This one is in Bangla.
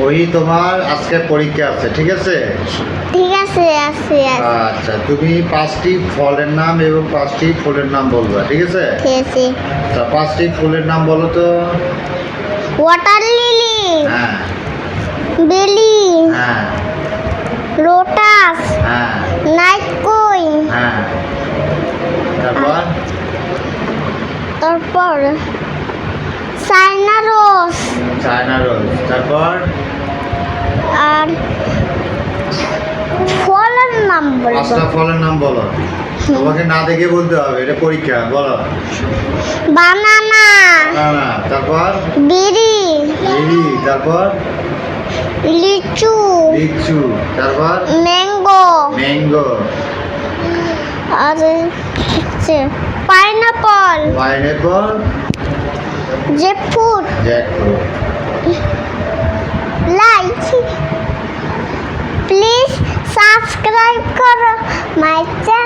ওই তোমার আজকে পরীক্ষা আছে ঠিক আছে? ঠিক আছে আছে আচ্ছা তুমি পাঁচটি ফলের নাম এবং পাঁচটি ফুলের নাম বলবা ঠিক আছে? ঠিক আছে। তা পাঁচটি ফুলের নাম বলো তো। ওয়াটার লিলি হ্যাঁ। বেলি হ্যাঁ। লোটাস হ্যাঁ। নাইট কুইন হ্যাঁ। তারপর? তারপর রোজ তারপর? আর ফলের নাম পাঁচটা ফলের নাম বলো। তোমাকে না দেখে বলতে হবে এটা পরীক্ষা বলো। বানানা। না না তারপর? বিড়ি। তারপর? লিচু। লিচু তারপর? ম্যাঙ্গো। ম্যাঙ্গো। আর পাইনাপল। Pineapple jackfruit jackfruit. করো মাই চ্যানেল